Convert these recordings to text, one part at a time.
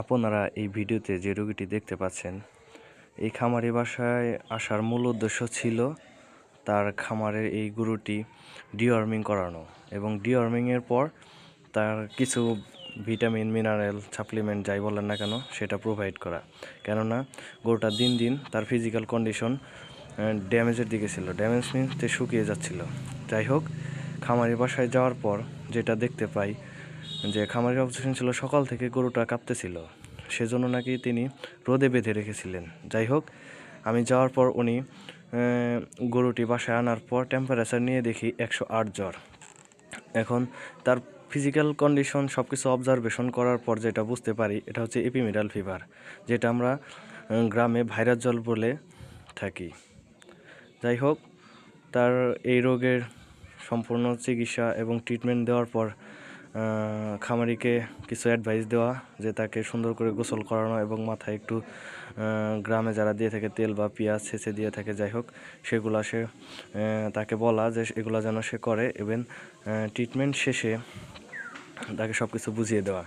আপনারা এই ভিডিওতে যে রোগীটি দেখতে পাচ্ছেন, এই খামারি বাসায় আসার মূল উদ্দেশ্য ছিল তার খামারের এই গরুটি ডিওয়ার্মিং করানো এবং ডিওয়ার্মিংয়ের পর তার কিছু ভিটামিন, মিনারেল, সাপ্লিমেন্ট যাই বলেন না কেন, সেটা প্রোভাইড করা। কেননা গরুটা দিন দিন তার ফিজিক্যাল কন্ডিশন ড্যামেজের দিকে ছিল। ড্যামেজ মিনসতে শুকিয়ে যাচ্ছিল। যাই হোক, খামারি বাসায় যাওয়ার পর যেটা দেখতে পাই যে খামারের অবজেকশন ছিল সকাল থেকে গরুটা কাঁপতেছিল। সেজন্য নাকি তিনি রোদে বেঁধে রেখেছিলেন। যাই হোক, আমি যাওয়ার পর উনি গরুটি বাসায় আনার পর টেম্পারেচার নিয়ে দেখি একশো আট জ্বর। এখন তার ফিজিক্যাল কন্ডিশন সব কিছু অবজারভেশন করার পর যেটা বুঝতে পারি, এটা হচ্ছে এপিমিডাল ফিভার যেটা আমরা গ্রামে ভাইরাস জল বলে থাকি। যাই হোক, তার এই রোগের সম্পূর্ণ চিকিৎসা এবং ট্রিটমেন্ট দেওয়ার পর খামারিকে কিছু অ্যাডভাইস দেওয়া, যে তাকে সুন্দর করে গোসল করানো এবং মাথায় একটু গ্রামে যারা দিয়ে থাকে তেল বা পেঁয়াজ ছেঁচে দিয়ে থাকে, যাই হোক, সেগুলা সে তাকে বলা যে এগুলো যেন সে করে। এবং ট্রিটমেন্ট শেষে তাকে সব কিছু বুঝিয়ে দেওয়া।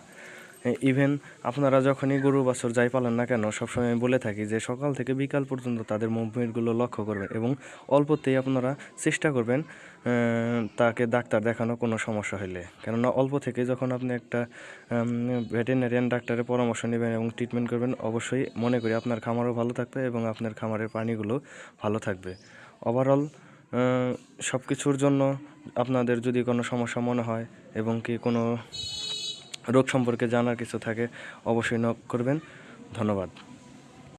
ইভেন আপনারা যখনই গরু বাছুর যাই পালেন না কেন, সবসময় আমি বলে থাকি যে সকাল থেকে বিকাল পর্যন্ত তাদের মুভমেন্টগুলো লক্ষ্য করবেন এবং অল্পতেই আপনারা চেষ্টা করবেন তাকে ডাক্তার দেখানো কোনো সমস্যা হলে কেননা অল্প থেকে যখন আপনি একটা ভেটেরিনারিয়ান ডাক্তারের পরামর্শ নেবেন এবং ট্রিটমেন্ট করবেন, অবশ্যই মনে করি আপনার খামারও ভালো থাকবে এবং আপনার খামারের প্রাণীগুলো ভালো থাকবে। ওভারঅল সব কিছুর জন্য আপনাদের যদি কোনো সমস্যা মনে হয় এবং কি কোনো রোগ সম্পর্কে জানার কিছু থাকে অবশ্যই নক করবেন। ধন্যবাদ।